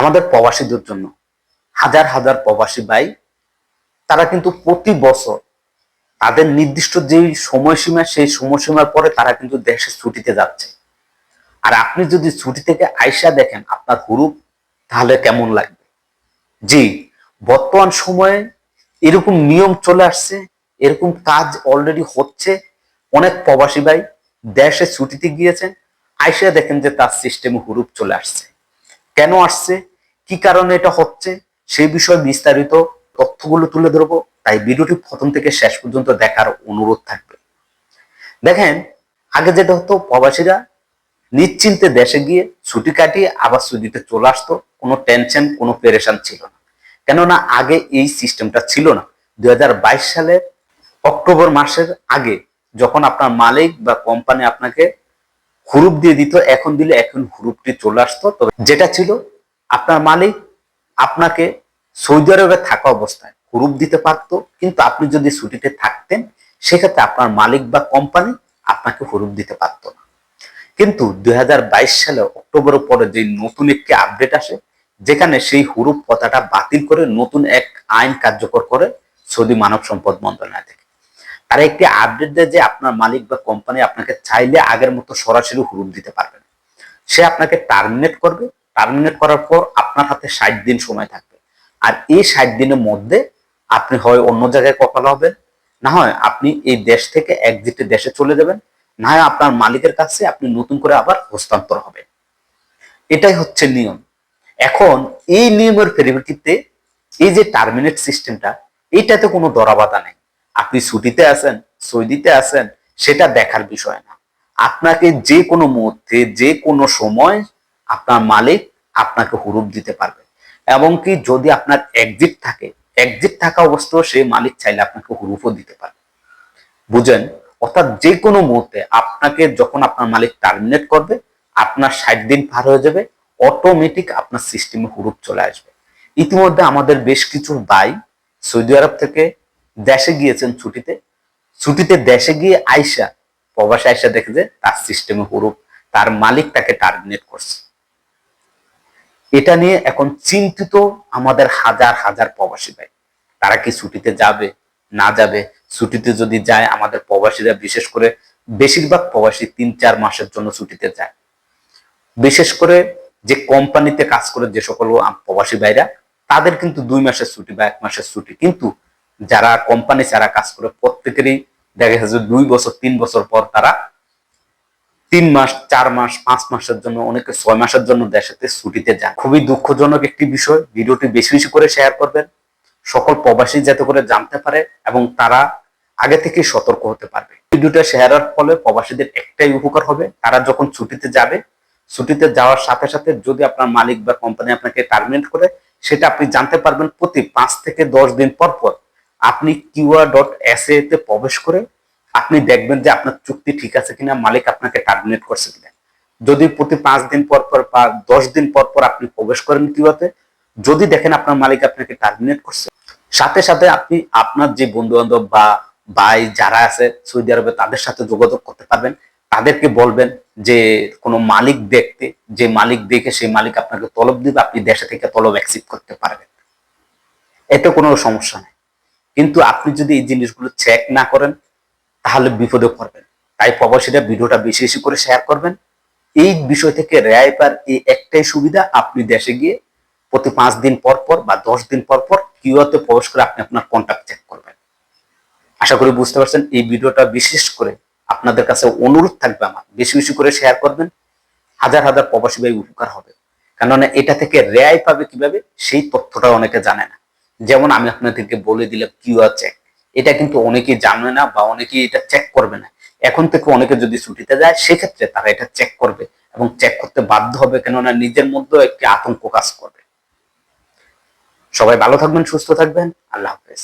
আমাদের প্রবাসীদের জন্য। হাজার হাজার প্রবাসী ভাই, তারা কিন্তু প্রতি বছর তাদের নির্দিষ্ট যে সময়সীমা, সেই সময়সীমার পরে তারা কিন্তু দেশে ছুটিতে যাচ্ছে। আর আপনি যদি ছুটি থেকে আইসা দেখেন আপনার হুরুপ, তাহলে কেমন লাগবে? জি, বর্তমান সময়ে এরকম নিয়ম চলে আসছে, এরকম কাজ অলরেডি হচ্ছে। অনেক প্রবাসী ভাই দেশে ছুটিতে গিয়েছেন, আইসা দেখেন যে তার সিস্টেমে হুরুপ চলে আসছে। কেন আসছে? কি কারণে এটা হচ্ছে, সেই বিষয়ে বিস্তারিত তথ্যগুলো তুলে ধরবো। তাই ভিডিওটি প্রথম থেকে শেষ পর্যন্ত দেখার অনুরোধ থাকবে। দেখেন, আগে যেটা হতো, প্রবাসীরা নিশ্চিন্তে দেশে গিয়ে ছুটি কাটিয়ে আবার ছুটিতে চলে আসতো। কোনো টেনশন কোনো পেরেশান ছিল না। কেননা আগে এই সিস্টেমটা ছিল না। দুই হাজার বাইশ সালের অক্টোবর মাসের আগে যখন আপনার মালিক বা কোম্পানি আপনাকে হুরুপ দিয়ে দিত, এখন দিলে এখন হুরুপটি চলে আসতো। তবে যেটা ছিল আপনার মালিক আপনাকে সৌদি আরবে থাকা অবস্থায় হুরুপ দিতে পারতো, কিন্তু আপনি যদি ছুটিতে থাকতেন, সেক্ষেত্রে আপনার মালিক বা কোম্পানি আপনাকে হুরুপ দিতে পারতো না। কিন্তু দুই হাজার বাইশ সালে অক্টোবরের পরে যে নতুন একটি আপডেট আসে, যেখানে সেই হুরুপ কথাটা বাতিল করে নতুন এক আইন কার্যকর করে সৌদি মানব সম্পদ মন্ত্রণালয় থেকে। তারা একটি আপডেট দেয় যে আপনার মালিক বা কোম্পানি আপনাকে চাইলে আগের মতো সরাসরি হুরুপ দিতে পারবে না। সে আপনাকে টার্মিনেট করবে টার্মিনেট করার পর আপনার হাতে ষাট দিন সময় থাকবে। আর এই ষাট দিনের মধ্যে আপনি হয় অন্য জায়গায় কপাল হবেন, না হয় আপনি এই দেশ থেকে একজিটে দেশে চলে যাবেন, না হয় আপনার মালিকের কাছে আপনি নতুন করে আবার হস্তান্তর হবে এটাই হচ্ছে নিয়ম। এখন এই নিয়মের পরিপ্রেক্ষিতে এই যে টার্মিনেট সিস্টেমটা এইটাতে কোনো দরাবাধা নেই। আপনি ছুটিতে আছেন, সৌদিতে আছেন, সেটা দেখার বিষয় না। আপনাকে যে কোনো মুহূর্তে যে কোনো সময় আপনার মালিক আপনাকে হুরুপ দিতে পারবে। এবং কি যদি আপনার এক্সিট থাকে এক্সিট থাকা অবস্থায় সেই মালিক চাইলে আপনাকে হুরুপও দিতে পারে বুঝেন? অর্থাৎ যে কোনো মুহূর্তে আপনাকে যখন আপনার মালিক টার্মিনেট করবে, আপনার ষাট দিন পার হয়ে যাবে অটোমেটিক আপনার সিস্টেমে হুরুপ চলে আসবে। ইতিমধ্যে আমাদের বেশ কিছু ভাই সৌদি আরব থেকে দেশে গিয়েছেন ছুটিতে। ছুটিতে দেশে গিয়ে আইসা, প্রবাসী আইসা দেখে যে তার সিস্টেমে হুরুপ, তার মালিক তাকে টার্মিনেট করছে। এটা নিয়ে এখন চিন্তিত আমাদের হাজার হাজার প্রবাসী ভাই। তারা কি ছুটিতে যাবে, না যাবে? ছুটিতে যদি যায়, আমাদের প্রবাসীরা বিশেষ করে বেশিরভাগ প্রবাসী তিন, চার মাসের জন্য ছুটিতে যায়। বিশেষ করে যে কোম্পানিতে কাজ করে যে সকল প্রবাসী ভাইরা, তাদের কিন্তু দুই মাসের ছুটি বা এক মাসের ছুটি। কিন্তু যারা কোম্পানি ছাড়া কাজ করে, প্রত্যেকেরই দেখা যাচ্ছে দুই বছর, তিন বছর পর তারা তিন মাস, চার মাস, পাঁচ মাসের জন্য, অনেকে ছয় মাসের জন্য দেশেতে ছুটিতে যান। খুবই দুঃখজনক একটি বিষয়। ভিডিওটি বেশি বেশি করে শেয়ার করবেন। সকল প্রবাসী যাতে করে জানতে পারে এবং তারা আগে থেকে সতর্ক হতে পারবে। ভিডিওটা শেয়ারের ফলে প্রবাসীদের একটাই উপকার হবে, তারা যখন ছুটিতে যাবে, ছুটিতে যাওয়ার সাথে সাথে যদি আপনার মালিক বা কোম্পানি আপনাকে টার্মিনেট করে, সেটা আপনি জানতে পারবেন প্রতি পাঁচ থেকে দশ দিন পর পর। আপনি কিউআর ডট এস তে প্রবেশ করে আপনি দেখবেন যে আপনার চুক্তি ঠিক আছে কিনা, মালিক আপনাকে টার্মিনেট করছে কিনা। যদি প্রতি পাঁচ দিন পর পর বা দশ দিন পর পর আপনি প্রবেশ করেন কিউআতে যদি দেখেন আপনার মালিক আপনাকে টার্মিনেট করছে। সাথে সাথে আপনি আপনার যে বন্ধু বান্ধব বা ভাই যারা আছে সৌদি আরবে, তাদের সাথে যোগাযোগ করতে পারবেন। তাদেরকে বলবেন যে কোনো মালিক দেখতে, যে মালিক দেখে সেই মালিক আপনাকে তলব দিবে, আপনি দেশে থেকে তলব অ্যাকসেপ্ট করতে পারবেন। এতে কোনো সমস্যা নেই। কিন্তু আপনি যদি এই জিনিসগুলো চেক না করেন তাহলে বিপদে পড়বেন। তাই প্রবাসীরা ভিডিওটা বেশি বেশি করে শেয়ার করবেন। এই বিষয় থেকে রেয়াই পার এই একটাই সুবিধা, আপনি দেশে গিয়ে প্রতি পাঁচ দিন পর পর বা দশ দিন পর পর কিউআতে প্রবেশ করে আপনি আপনার কন্ট্যাক্ট চেক করবেন। আশা করি বুঝতে পারছেন, এই ভিডিওটা বিশেষ করে আপনাদের কাছে অনুরোধ থাকবে আমার। বেশি বেশি করে শেয়ার করবেন, হাজার হাজার প্রবাসী ভাই উপকার হবে। কেননা এটা থেকে রেয়াই পাবে কীভাবে, সেই তথ্যটা অনেকে জানে না। যেমন আমি আপনাদেরকে বলে দিলাম কিউআর চেক এটা কিন্তু অনেকেই জানবে না বা অনেকেই এটা চেক করবে না। এখন থেকে অনেকে যদি ছুটিতে যায়, সেক্ষেত্রে তারা এটা চেক করবে এবং চেক করতে বাধ্য হবে কেননা নিজের মধ্যেও একটি আতঙ্ক কাজ করবে। সবাই ভালো থাকবেন, সুস্থ থাকবেন। আল্লাহ হাফেজ।